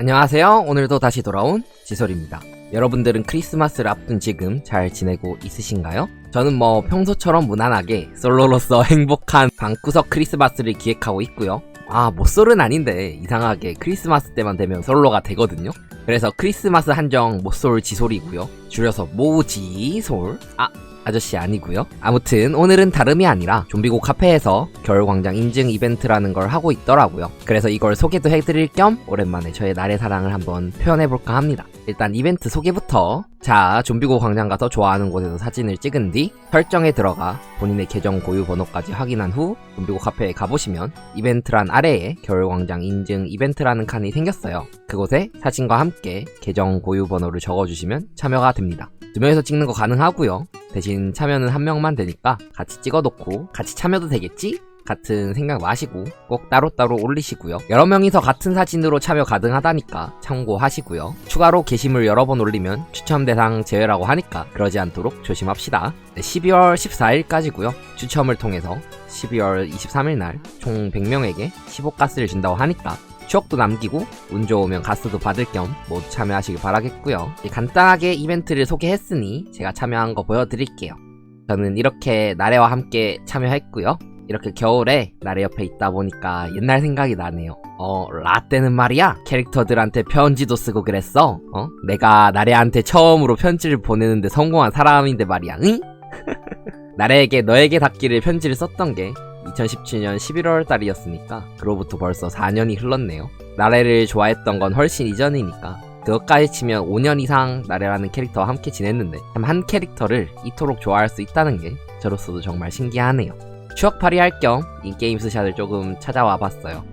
안녕하세요. 오늘도 다시 돌아온 지솔입니다. 여러분들은 크리스마스를 앞둔 지금 잘 지내고 있으신가요? 저는 뭐 평소처럼 무난하게 솔로로서 행복한 방구석 크리스마스를 기획하고 있고요. 아, 모솔은 아닌데 이상하게 크리스마스 때만 되면 솔로가 되거든요. 그래서 크리스마스 한정 모솔 지솔이고요. 줄여서 모지솔. 아, 아저씨 아니고요. 아무튼 오늘은 다름이 아니라 좀비고 카페에서 겨울광장 인증 이벤트라는 걸 하고 있더라고요. 그래서 이걸 소개도 해드릴 겸 오랜만에 저의 날의 사랑을 한번 표현해볼까 합니다. 일단 이벤트 소개부터 자 좀비고 광장 가서 좋아하는 곳에서 사진을 찍은 뒤 설정에 들어가 본인의 계정 고유 번호까지 확인한 후 좀비고 카페에 가보시면 이벤트란 아래에 겨울광장 인증 이벤트라는 칸이 생겼어요. 그곳에 사진과 함께 계정 고유 번호를 적어주시면 참여가 됩니다. 두 명이서 찍는 거 가능하고요. 대신 참여는 한 명만 되니까 같이 찍어놓고 같이 참여도 되겠지? 같은 생각 마시고 꼭 따로따로 올리시고요. 여러 명이서 같은 사진으로 참여 가능하다니까 참고하시고요. 추가로 게시물 여러 번 올리면 추첨 대상 제외라고 하니까 그러지 않도록 조심합시다. 네, 12월 14일까지고요. 추첨을 통해서 12월 23일 날 총 100명에게 15가스를 준다고 하니까 추억도 남기고 운 좋으면 가스도 받을 겸 모두 참여하시길 바라겠고요. 간단하게 이벤트를 소개했으니 제가 참여한 거 보여드릴게요. 저는 이렇게 나래와 함께 참여했고요. 이렇게 겨울에 나래 옆에 있다 보니까 옛날 생각이 나네요. 어, 라떼는 말이야. 캐릭터들한테 편지도 쓰고 그랬어. 어? 내가 나래한테 처음으로 편지를 보내는데 성공한 사람인데 말이야. 응? 나래에게 너에게 닿기를 편지를 썼던 게 2017년 11월 달이었으니까 그로부터 벌써 4년이 흘렀네요. 나래를 좋아했던 건 훨씬 이전이니까 그것까지 치면 5년 이상 나래라는 캐릭터와 함께 지냈는데 참 한 캐릭터를 이토록 좋아할 수 있다는 게 저로서도 정말 신기하네요. 추억팔이 할 겸 인게임 스샷을 조금 찾아와 봤어요.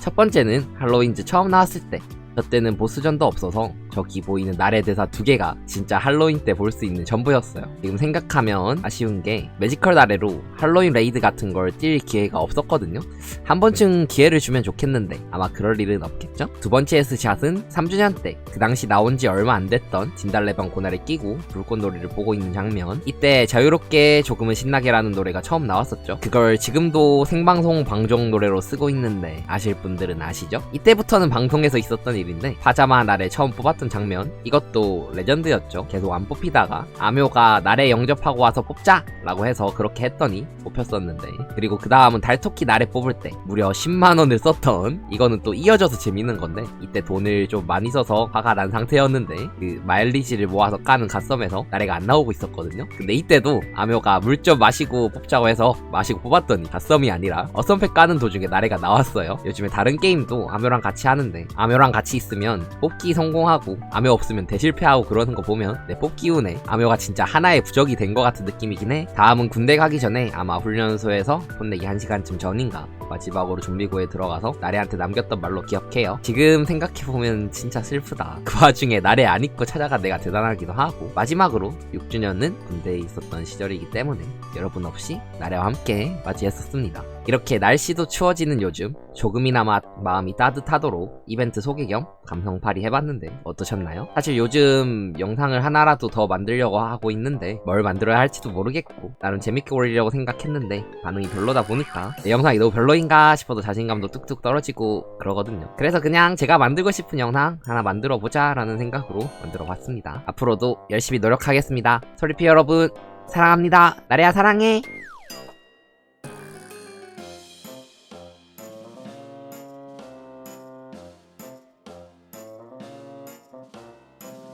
첫 번째는 할로윈즈 처음 나왔을 때 저 때는 보스전도 없어서 저기 보이는 나래 대사 두 개가 진짜 할로윈 때 볼 수 있는 전부였어요. 지금 생각하면 아쉬운 게 매지컬 나래로 할로윈 레이드 같은 걸 뛸 기회가 없었거든요. 한 번쯤 기회를 주면 좋겠는데 아마 그럴 일은 없겠죠? 두 번째 S샷은 3주년 때 그 당시 나온 지 얼마 안 됐던 진달래방 고나를 끼고 불꽃놀이를 보고 있는 장면 이때 자유롭게 조금은 신나게라는 노래가 처음 나왔었죠. 그걸 지금도 생방송 방송 노래로 쓰고 있는데 아실 분들은 아시죠? 이때부터는 방송에서 있었던 일인데 파자마 날에 처음 뽑았던 장면 이것도 레전드였죠. 계속 안 뽑히다가 아묘가 날에 영접하고 와서 뽑자! 라고 해서 그렇게 했더니 뽑혔었는데 그리고 그 다음은 달토끼 날에 뽑을 때 무려 10만원을 썼던 이거는 또 이어져서 재밌는 건데 이때 돈을 좀 많이 써서 화가 난 상태였는데 그 마일리지를 모아서 까는 갓섬에서 나래가 안 나오고 있었거든요. 근데 이때도 아묘가 물 좀 마시고 뽑자고 해서 마시고 뽑았더니 갓섬이 아니라 어썸팩 까는 도중에 나래가 나왔어요. 요즘에 다른 게임도 아묘랑 같이 하는데 아묘랑 같이 있으면 뽑기 성공하고 아묘 없으면 대실패하고 그러는 거 보면 내 뽑기 운에 아묘가 진짜 하나의 부적이 된 것 같은 느낌이긴 해. 다음은 군대 가기 전에 아마 훈련소에서 혼내기 1시간쯤 전인가 마지막으로 좀비고에 들어가서 나래한테 남겼던 말로 기억해요. 지금 생각해보면 진짜 슬프다. 그 와중에 나래 안 입고 찾아가 내가 대단하기도 하고 마지막으로 6주년은 군대에 있었던 시절이기 때문에 여러분 없이 나래와 함께 맞이했었습니다. 이렇게 날씨도 추워지는 요즘 조금이나마 마음이 따뜻하도록 이벤트 소개 겸 감성팔이 해봤는데 어떠셨나요? 사실 요즘 영상을 하나라도 더 만들려고 하고 있는데 뭘 만들어야 할지도 모르겠고 나름 재밌게 올리려고 생각했는데 반응이 별로다 보니까 내 영상이 너무 별로인가 싶어도 자신감도 뚝뚝 떨어지고 그러거든요. 그래서 그냥 제가 만들고 싶은 영상 하나 만들어 보자 라는 생각으로 만들어 봤습니다. 앞으로도 열심히 노력하겠습니다. 솔리피 여러분 사랑합니다. 나래야 사랑해.